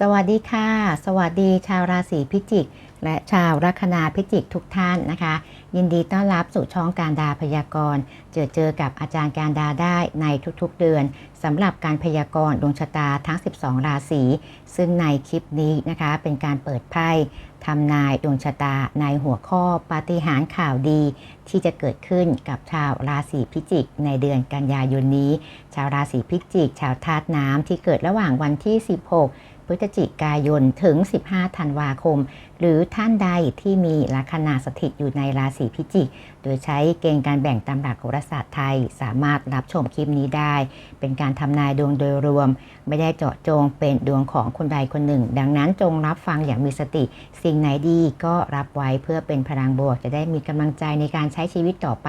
สวัสดีค่ะ สวัสดีชาวราศีพิจิก และชาวลัคนาพิจิกทุกท่านนะคะ ยินดีต้อนรับสู่ช่องการดาพยากรณ์ เจอเจอกับอาจารย์การดาได้ในทุกๆเดือนสำหรับการพยากรณ์ดวงชะตาทั้ง 12 ราศีซึ่งในคลิปนี้นะคะเป็นการเปิดไพ่ทำนายดวงชะตาในหัวข้อปาฏิหาริย์ข่าวดี ที่จะเกิดขึ้นกับชาวราศีพิจิก ในเดือนกันยายนนี้ ชาวราศีพิจิก ชาวธาตุน้ำที่เกิดระหว่างวันที่ 16 พฤศจิกายนถึง 15 ธันวาคม หรือท่านใดที่มีลัคนาสถิตอยู่ในราศีพิจิก โดยใช้เกณฑ์การแบ่งตามหลักโหราศาสตร์ไทย สามารถรับชมคลิปนี้ได้ เป็นการทำนายดวงโดยรวม ไม่ได้เจาะจงเป็นดวงของคนใดคนหนึ่ง ดังนั้นจงรับฟังอย่างมีสติ สิ่งไหนดีก็รับไว้เพื่อเป็นพลังบวก จะได้มีกำลังใจในการใช้ชีวิตต่อไป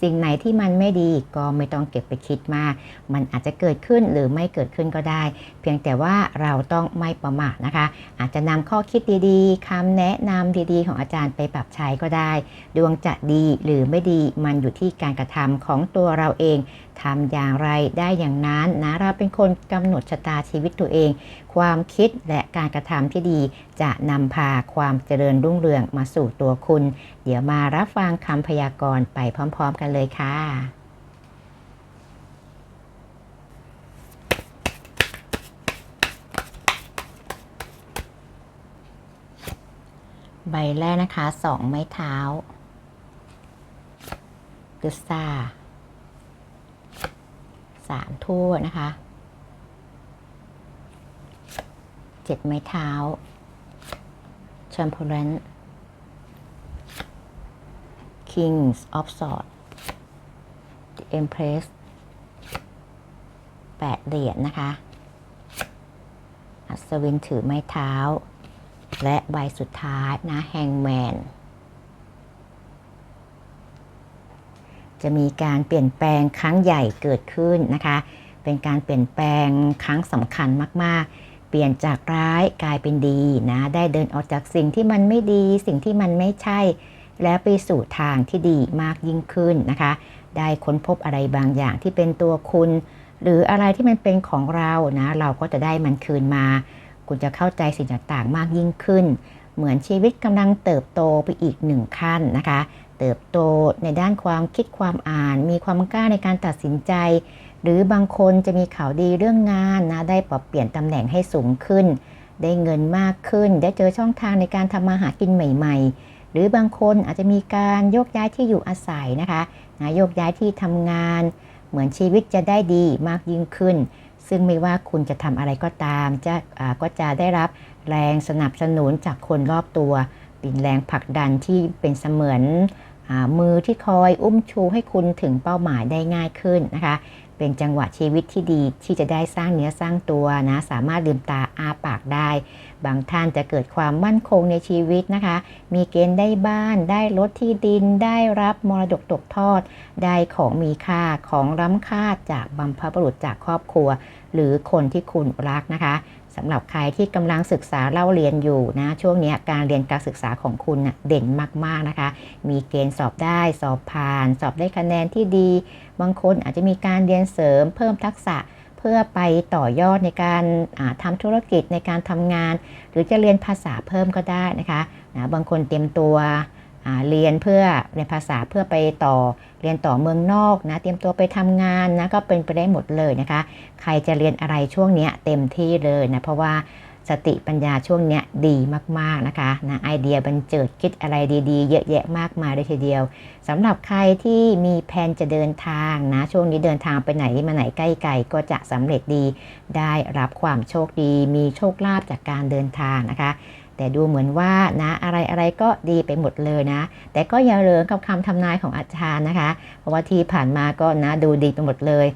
สิ่งไหนที่มันไม่ดีก็ไม่ต้องเก็บไปคิดมาก มันอาจจะเกิดขึ้นหรือไม่เกิดขึ้นก็ได้ เพียงแต่ว่าเราต้องไม่ประมาทนะคะ อาจจะนำข้อคิดดีๆคำแนะนำดีๆ ของอาจารย์ไปปรับใช้ก็ได้ ดวงจะดีหรือไม่ดีมันอยู่ที่การกระทำของตัวเราเองทำอย่างไรได้อย่างนั้นนะเราเป็นคนกำหนดชะตาชีวิตตัวเอง ความคิดและการกระทำที่ดีจะนำพาความเจริญรุ่งเรืองมาสู่ตัวคุณ เดี๋ยวมารับฟังคำพยากรณ์ไปพร้อม ๆ กันเลยค่ะ ใบแรกนะคะสองไม้เท้ากึษาสามทั่วนะคะเจ็ดไม้เท้าแชมพูเรน Kings of Swords The Empress แปดเหรียญนะคะ อัศวินถือไม้เท้า และใบสุดท้ายนะแฮงแมนจะมีการเปลี่ยนแปลงครั้งใหญ่เกิดขึ้นนะคะ เป็นการเปลี่ยนแปลงครั้งสำคัญมาก ๆ เปลี่ยนจากร้ายกลายเป็นดีนะ ได้เดินออกจากสิ่งที่มันไม่ดี สิ่งที่มันไม่ใช่ แล้วไปสู่ทางที่ดีมากยิ่งขึ้นนะคะ ได้ค้นพบอะไรบางอย่างที่เป็นตัวคุณ หรืออะไรที่มันเป็นของเรานะ เราก็จะได้มันคืนมา คุณจะเข้าใจสิ่งต่างๆ มากยิ่งขึ้น เหมือนชีวิตกำลังเติบโตไปอีกหนึ่งขั้นนะคะ เติบโตในด้านความคิดความอ่าน มีความกล้าในการตัดสินใจ หรือบางคนจะมีข่าวดีเรื่องงานนะ ได้ปรับเปลี่ยนตำแหน่งให้สูงขึ้น ได้เงินมากขึ้น ได้เจอช่องทางในการทำมาหากินใหม่ ๆ หรือบางคนอาจจะมีการโยกย้ายที่อยู่อาศัยนะคะนะโยกย้ายที่ทำงาน เหมือนชีวิตจะได้ดีมากยิ่งขึ้น ซึ่งไม่ว่าคุณจะทำอะไรก็ตามจะก็จะได้รับแรงสนับสนุนจากคนรอบตัว เป็นแรงผลักดันที่เป็นเสมือนมือที่คอยอุ้มชูให้คุณถึงเป้าหมายได้ง่ายขึ้นนะคะ เป็นจังหวะชีวิตที่ดีที่จะได้สร้างเนื้อสร้างตัวนะสามารถลืมตาอาปากได้ บางท่านจะเกิดความมั่นคงในชีวิตนะคะ มีเกณฑ์ได้บ้าน ได้รถที่ดิน ได้รับมรดกตกทอด ได้ของมีค่าของล้ำค่าจากบัมพบุรุษจากครอบครัว หรือคนที่คุณรักนะคะ สำหรับใครที่กำลังศึกษาเล่าเรียนอยู่นะ ช่วงนี้การเรียนการศึกษาของคุณนะเด่นมากๆนะคะ มีเกณฑ์สอบได้สอบผ่าน สอบได้คะแนนที่ดี บางคนอาจจะมีการเรียนเสริมเพิ่มทักษะเพื่อไปต่อยอดในการทำธุรกิจในการทำงาน หรือจะเรียนภาษาเพิ่มก็ได้นะคะนะบางคนเตรียมตัว เรียนเพื่อเรียนภาษาเพื่อไปต่อเรียนต่อเมืองนอกนะเตรียมตัวไปทำงานนะก็เป็นไปได้หมดเลยนะคะ ใครจะเรียนอะไรช่วงนี้เต็มที่เลยนะเพราะว่าสติปัญญาช่วงนี้ดีมากๆนะคะนะไอเดียบันเจิดคิดอะไรดีๆ เยอะแยะมากมายเลยทีเดียวสำหรับใครที่มีแผนจะเดินทางนะช่วงนี้เดินทางไปไหนมาไหนใกล้ไกลก็จะสำเร็จดี ได้รับความโชคดี มีโชคลาภจากการเดินทางนะคะ แต่ดูเหมือนว่านะอะไรอะไรก็ดีไปหมดเลยนะ แต่ก็อย่าเลิงกับคำทำนายของอาจารย์นะคะ เพราะว่าที่ผ่านมาก็นะดูดีไปหมดเลย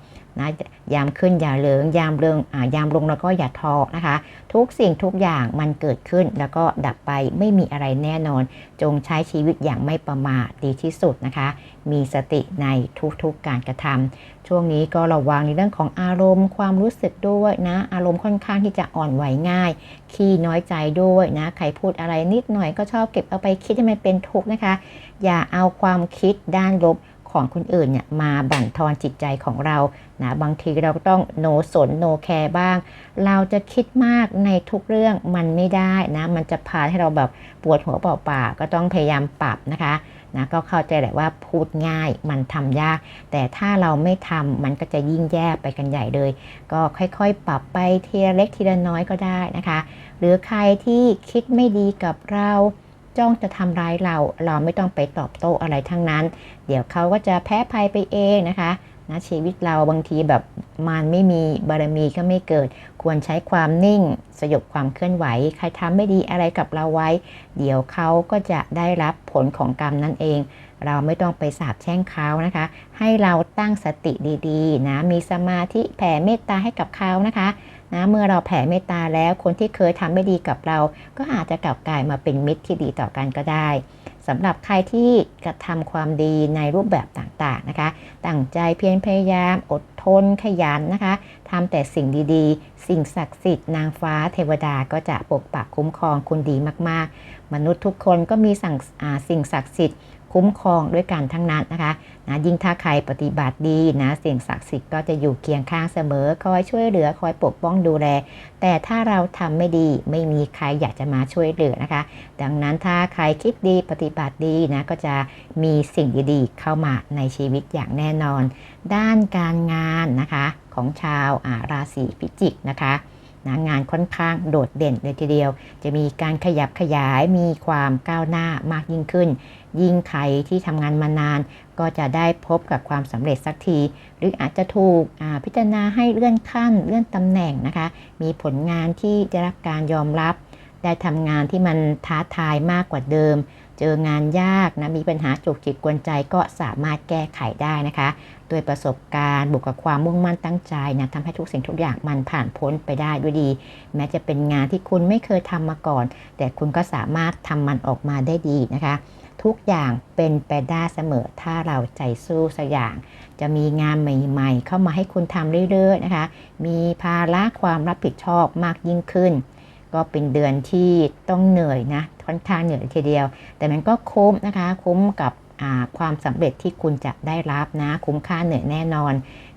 นะยามขึ้นอย่าเหลิงยามเริงอยามลงแล้วก็อย่าท้อนะคะ ทุกสิ่งทุกอย่างมันเกิดขึ้นแล้วก็ดับไปไม่มีอะไรแน่นอน จงใช้ชีวิตอย่างไม่ประมาทดีที่สุดนะคะ มีสติในทุกๆการกระทำช่วงนี้ก็ระวังในเรื่องของอารมณ์ ความรู้สึกด้วยนะ อารมณ์ค่อนข้างที่จะอ่อนไหวง่าย ขี้น้อยใจด้วยนะใครพูดอะไรนิดหน่อยก็ชอบเก็บเอาไปคิดให้มันเป็นทุกข์นะคะ อย่าเอาความคิดด้านลบ ของคนอื่นเนี่ยมาบั่นทอนจิตใจของเรานะบางทีเราก็ต้องโนสนโนแคร์บ้าง เราจะคิดมากในทุกเรื่องมันไม่ได้นะ มันจะพาให้เราแบบปวดหัวเปล่าๆก็ต้องพยายามปรับนะคะนะก็เข้าใจแหละว่าพูดง่ายมันทำยาก แต่ถ้าเราไม่ทำมันก็จะยิ่งแย่ไปกันใหญ่เลย ก็ค่อยๆ ปรับไปทีละเล็กทีละน้อยก็ได้นะคะ หรือใครที่คิดไม่ดีกับเรา จ้องจะทำร้ายเรา เราไม่ต้องไปตอบโต้อะไรทั้งนั้น เดี๋ยวเขาก็จะแพ้ภัยไปเองนะคะนะชีวิตเราบางทีแบบมันไม่มีบารมีก็ไม่เกิด ควรใช้ความนิ่งสยบความเคลื่อนไหว ใครทำไม่ดีอะไรกับเราไว้ เดี๋ยวเขาก็จะได้รับผลของกรรมนั่นเอง เราไม่ต้องไปสาบแช่งเขานะคะ ให้เราตั้งสติดีๆนะมีสมาธิแผ่เมตตาให้กับเขานะคะ นะเมื่อเราแผ่เมตตาแล้วคนที่เคยทำไม่ดีกับเรา ก็อาจจะกลับกลายมาเป็นมิตรที่ดีต่อกันก็ได้สำหรับใครที่กระทำความดีในรูปแบบต่างๆนะคะตั้งใจเพียรพยายามอดทนขยันนะคะทำแต่สิ่งดีๆ สิ่งศักดิ์สิทธิ์นางฟ้าเทวดาก็จะปกปักคุ้มครองคุณดีมากๆ มนุษย์ทุกคนก็มีสั่งสิ่งศักดิ์สิทธิ์ คุ้มครองด้วยกันทั้งนั้นนะคะนะยิ่งถ้าใครปฏิบัติดีนะสิ่งศักดิ์สิทธิ์ก็จะอยู่เคียงข้างเสมอ คอยช่วยเหลือคอยปกป้องดูแล แต่ถ้าเราทำไม่ดีไม่มีใครอยากจะมาช่วยเหลือนะคะ ดังนั้นถ้าใครคิดดีปฏิบัติดีนะก็จะมีสิ่งดีๆ เข้ามาในชีวิตอย่างแน่นอน ด้านการงานนะคะของชาวาราศีพิจิกนะคะ นะงานค่อนข้างโดดเด่นเลยทีเดียว จะมีการขยับขยายมีความก้าวหน้ามากยิ่งขึ้น ยิ่งใครที่ทำงานมานาน ก็จะได้พบกับความสำเร็จสักที หรืออาจจะถูกพิจารณาให้เลื่อนขั้นเลื่อนตำแหน่งนะคะ มีผลงานที่ได้รับการยอมรับ ได้ทำงานที่มันท้าทายมากกว่าเดิม เจองานยากนะมีปัญหาจุกจิกกวนใจก็สามารถแก้ไขได้นะคะด้วยประสบการณ์บวกกับความมุ่งมั่นตั้งใจนะทำให้ทุกสิ่งทุกอย่างมันผ่านพ้นไปได้ด้วยดี แม้จะเป็นงานที่คุณไม่เคยทำมาก่อน แต่คุณก็สามารถทำมันออกมาได้ดีนะคะ ทุกอย่างเป็นไปได้เสมอถ้าเราใจสู้สักอย่าง จะมีงานใหม่ๆ เข้ามาให้คุณทำเรื่อยๆนะคะ มีภาระความรับผิดชอบมากยิ่งขึ้น ก็เป็นเดือนที่ต้องเหนื่อยนะค่อนข้างเหนื่อยทีเดียว แต่มันก็คุ้มนะคะ คุ้มกับความสำเร็จที่คุณจะได้รับนะ คุ้มค่าเหนื่อยแน่นอน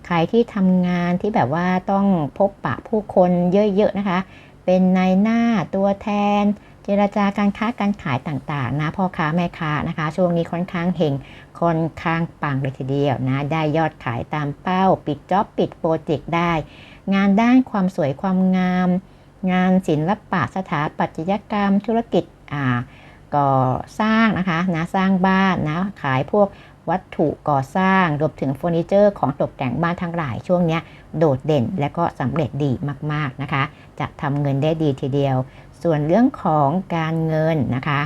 ใครที่ทำงานที่แบบว่าต้องพบปะผู้คนเยอะๆนะคะ เป็นนายหน้าตัวแทน เจราจาการค้าการขายต่างๆนะพ่อค้าแม่ค้านะคะ ช่วงนี้ค่อนข้างเฮงค่อนข้างปังเลยทีเดียวนะ ได้ยอดขายตามเป้า ปิดจ็อบปิดโปรเจกต์ได้ งานด้านความสวยความงาม งานศิลปะสถาปัตยกรรม ธุรกิจอ่าก่อสร้างนะคะนะสร้างบ้านนะขายพวกวัตถุก่อสร้างรวมถึงเฟอร์นิเจอร์ของตกแต่งบ้านทั้งหลายช่วงนี้โดดเด่นและก็สำเร็จดีมาก ๆ นะคะ จะทำเงินได้ดีทีเดียว ส่วนเรื่องของการเงินนะคะ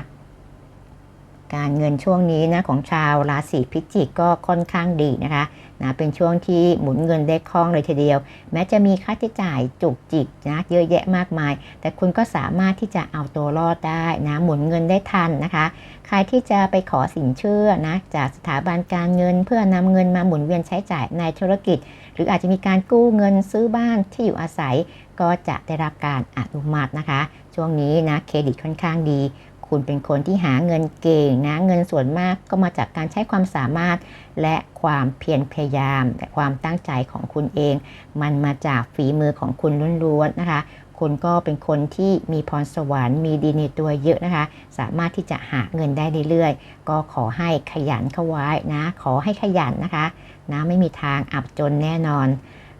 การเงินช่วงนี้นะของชาวราศีพิจิกก็ค่อนข้างดีนะคะนะเป็นช่วงที่หมุนเงินได้คล่องเลยทีเดียว แม้จะมีค่าใช้จ่ายจุกจิกนะเยอะแยะมากมาย แต่คุณก็สามารถที่จะเอาตัวรอดได้นะหมุนเงินได้ทันนะคะ ใครที่จะไปขอสินเชื่อนะจากสถาบันการเงิน เพื่อนำเงินมาหมุนเวียนใช้จ่ายในธุรกิจ หรืออาจจะมีการกู้เงินซื้อบ้านที่อยู่อาศัย ก็จะได้รับการอนุมัตินะคะ ช่วงนี้นะเครดิตค่อนข้างดี คุณเป็นคนที่หาเงินเก่งนะเงินส่วนมากก็มาจากการใช้ความสามารถ และความเพียรพยายาม แต่ความตั้งใจของคุณเอง มันมาจากฝีมือของคุณล้วนๆนะคะคุณก็เป็นคนที่มีพรสวรรค์มีดีในตัวเยอะนะคะ สามารถที่จะหาเงินได้เรื่อยๆ ก็ขอให้ขยันเข้าไว้นะ ขอให้ขยันนะคะนะไม่มีทางอับจนแน่นอน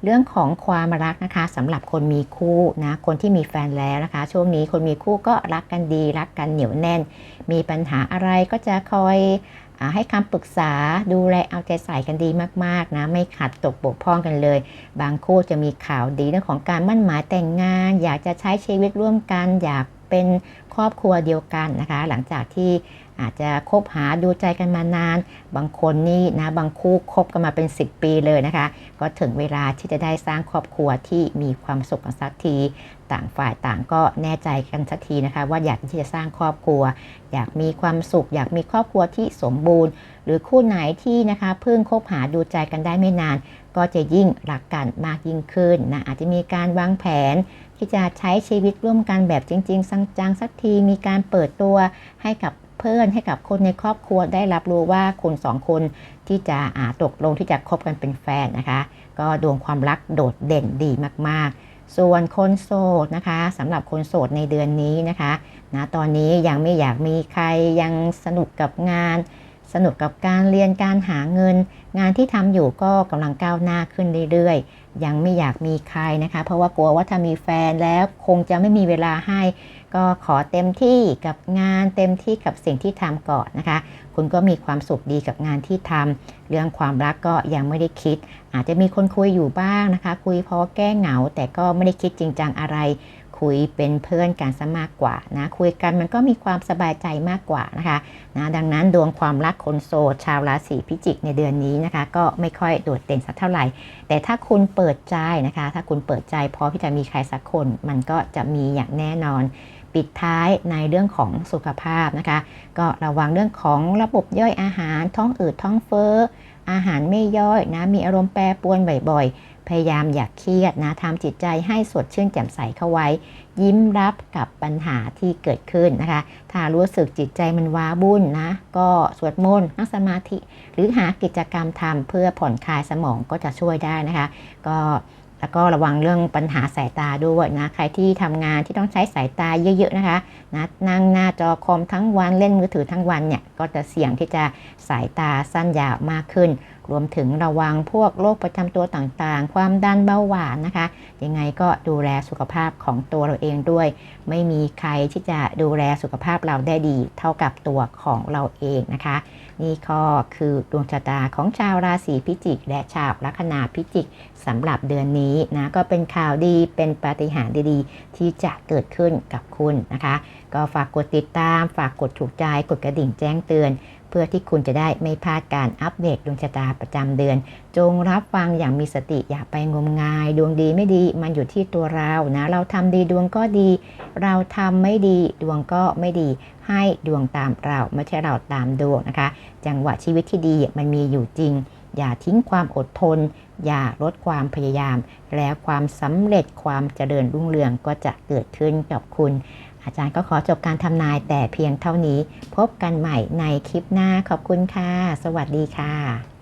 เรื่องของความรักนะคะสำหรับคนมีคู่นะคนที่มีแฟนแล้วนะคะ ช่วงนี้คนมีคู่ก็รักกันดี รักกันเหนียวแน่น มีปัญหาอะไรก็จะคอยอให้คำปรึกษาดูแลเอาใจใส่กันดีมากๆนะไม่ขัดตกบกพร่องกันเลย บางคู่จะมีข่าวดีเรื่องของการมั่นหมายแต่งงาน อยากจะใช้ชีวิตร่วมกัน อยาก เป็นครอบครัวเดียวกันนะคะ หลังจากที่อาจจะคบหาดูใจกันมานาน บางคนนี่นะบางคู่คบกันมาเป็น 10 ปีเลยนะคะ ก็ถึงเวลาที่จะได้สร้างครอบครัวที่มีความสุขกันสักที ต่างฝ่ายต่างก็แน่ใจกันสักทีนะคะ ว่าอยากที่จะสร้างครอบครัว อยากมีความสุข อยากมีครอบครัวที่สมบูรณ์ หรือคู่ไหนที่นะคะเพิ่งคบหาดูใจกันได้ไม่นาน ก็จะยิ่งรักกันมากยิ่งขึ้นนะอาจจะมีการวางแผนที่จะใช้ชีวิตร่วมกันแบบจริง ๆ จังๆสักทีมีการเปิดตัวให้กับเพื่อนให้กับคนในครอบครัวได้รับรู้ว่าคุณสองคนที่จะอาตกลงที่จะคบกันเป็นแฟนนะคะ ก็ดวงความรักโดดเด่นดีมากๆ ส่วนคนโสดนะคะสำหรับคนโสดในเดือนนี้นะคะนะตอนนี้ยังไม่อยากมีใครยังสนุกกับงาน สนุกกับการเรียนการหาเงิน งานที่ทำอยู่ก็กำลังก้าวหน้าขึ้นเรื่อยๆ ยังไม่อยากมีใครนะคะ เพราะว่ากลัวว่าถ้ามีแฟนแล้วคงจะไม่มีเวลาให้ ก็ขอเต็มที่กับงานเต็มที่กับสิ่งที่ทำก่อนนะคะ คุณก็มีความสุขดีกับงานที่ทำเรื่องความรักก็ยังไม่ได้คิด อาจจะมีคนคุยอยู่บ้างนะคะ คุยเพอแก้เหงา แต่ก็ไม่ได้คิดจริงจังอะไร คุยเป็นเพื่อนกันซะมากกว่านะคุยกันมันก็มีความสบายใจมากกว่านะคะนะดังนั้นดวงความรักคนโสดชาวราศีพิจิกในเดือนนี้นะคะ ก็ไม่ค่อยโดดเด่นสักเท่าไหร่ แต่ถ้าคุณเปิดใจนะคะ ถ้าคุณเปิดใจพร้อที่จะมีใครสักคน มันก็จะมีอย่างแน่นอนปิดท้ายในเรื่องของสุขภาพนะคะ ก็ระวังเรื่องของระบบย่อยอาหารท้องอืดท้องเฟ้ออาหารไม่ย่อยนะมีอารมณ์แปรปรวนบ่อย พยายามอย่าเครียดนะทำจิตใจให้สดชื่นแจ่มใสเข้าไว้ ยิ้มรับกับปัญหาที่เกิดขึ้นนะคะ ถ้ารู้สึกจิตใจมันว้าวุ่นนะ ก็สวดมนต์นั่งสมาธิ หรือหากิจกรรมทำเพื่อผ่อนคลายสมองก็จะช่วยได้นะคะ ก็แล้วก็ระวังเรื่องปัญหาสายตาด้วยนะ ใครที่ทำงานที่ต้องใช้สายตาเยอะ ๆ นะคะนะนั่งหน้าจอคอมทั้งวันเล่นมือถือทั้งวันเนี่ย ก็จะเสี่ยงที่จะสายตาสั้นยาวมากขึ้นรวมถึงระวังพวกโรคประจำตัวต่างๆ ความดันเบาหวานนะคะ ยังไงก็ดูแลสุขภาพของตัวเราเองด้วย ไม่มีใครที่จะดูแลสุขภาพเราได้ดี เท่ากับตัวของเราเองนะคะ นี่ก็คือดวงชะตาของชาวราศีพิจิก และชาวลัคนาพิจิกสำหรับเดือนนี้นะก็เป็นข่าวดีเป็นปาฏิหาริย์ดีๆ ที่จะเกิดขึ้นกับคุณนะคะ ก็ฝากกดติดตาม ฝากกดถูกใจกดกระดิ่งแจ้งเตือนเพื่อที่คุณจะได้ไม่พลาดการอัปเดตดวงชะตาประจำเดือน จงรับฟังอย่างมีสติอย่าไปงมงาย ดวงดีไม่ดีมันอยู่ที่ตัวเรานะ เราทำดีดวงก็ดี เราทำไม่ดีดวงก็ไม่ดี ให้ดวงตามเราไม่ใช่เราตามดวงนะคะ จังหวะชีวิตที่ดีมันมีอยู่จริง อย่าทิ้งความอดทน อย่าลดความพยายาม แล้วความสำเร็จความเจริญรุ่งเรืองก็จะเกิดขึ้นกับคุณ อาจารย์ก็ขอจบการทำนายแต่เพียงเท่านี้ พบกันใหม่ในคลิปหน้าขอบคุณค่ะ สวัสดีค่ะ